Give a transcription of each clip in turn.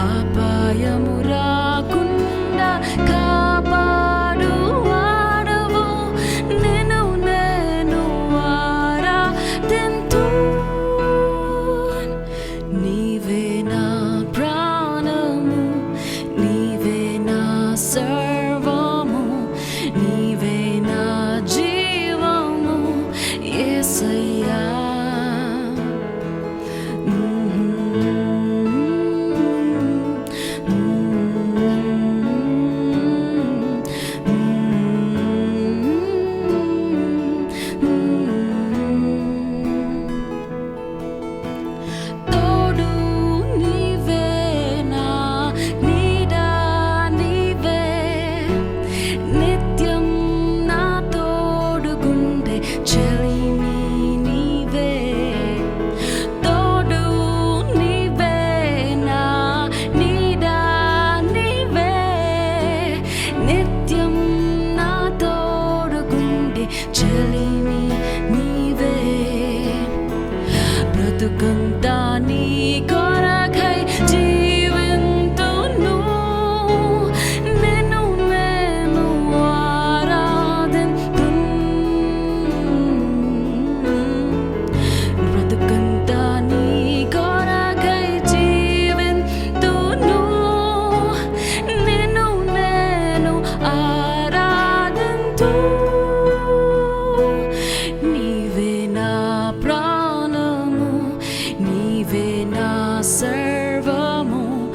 apa yang murah. ganda ni God. serve amour.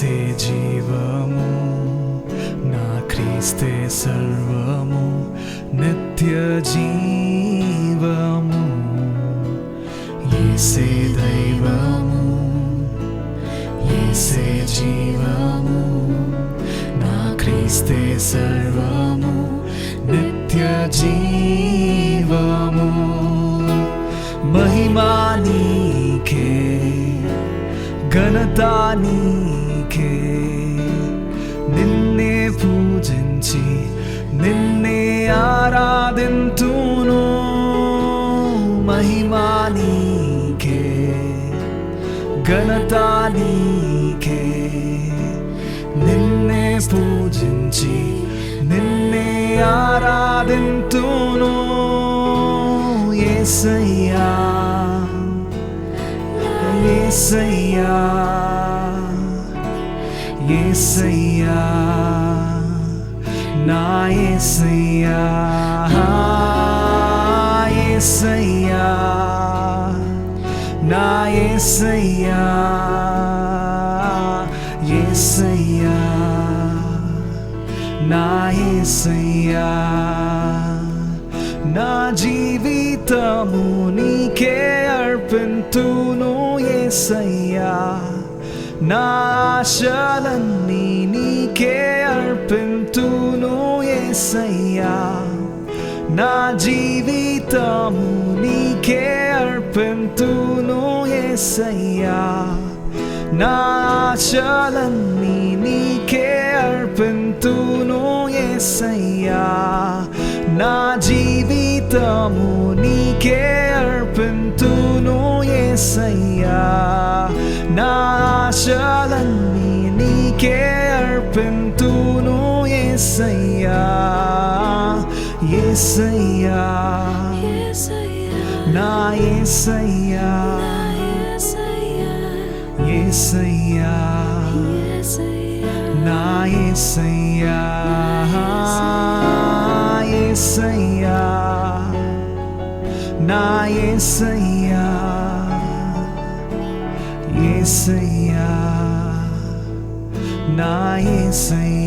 యేసే జీవము నా క్రీస్తే సర్వము నిత్య జీవము. ఏసే దైవము ఏసే జీవము నా క్రీస్తే సర్వము నిత్య జీవము. మహిమా నీకే ఘనత నీకే. నిన్నే పూజించి నిన్నే ఆరాధింతును మహిమా నీకే ఘనత నీకే నిన్నే పూజించి నిన్నే ఆరాధింతును యేసయ్యా యేసయ్యా యేసయ్యా నా యేసయ్యా యేసయ్యా నా యేసయ్యా యేసయ్యా నా యేసయ్యా నా జీవితము నీకే అర్పింతును ఏసయ్యా. నా నీకే అర్పింతును యేసయ్యా నా జీవితము నీకే అర్పింతును యేసయ్యా నా ఆశలన్నీ నీకే అర్పింతును యేసయ్యా నా జీవితము నీకే అర్పింతును యేసయ్యా నా ఆశలన్నీ నీకే అర్పింతును యేసయ్యా యేసయ్యా నా యేసయ్యా இசையா நான் இசையா இசையா நான் இசையா இசையா நான் இசையா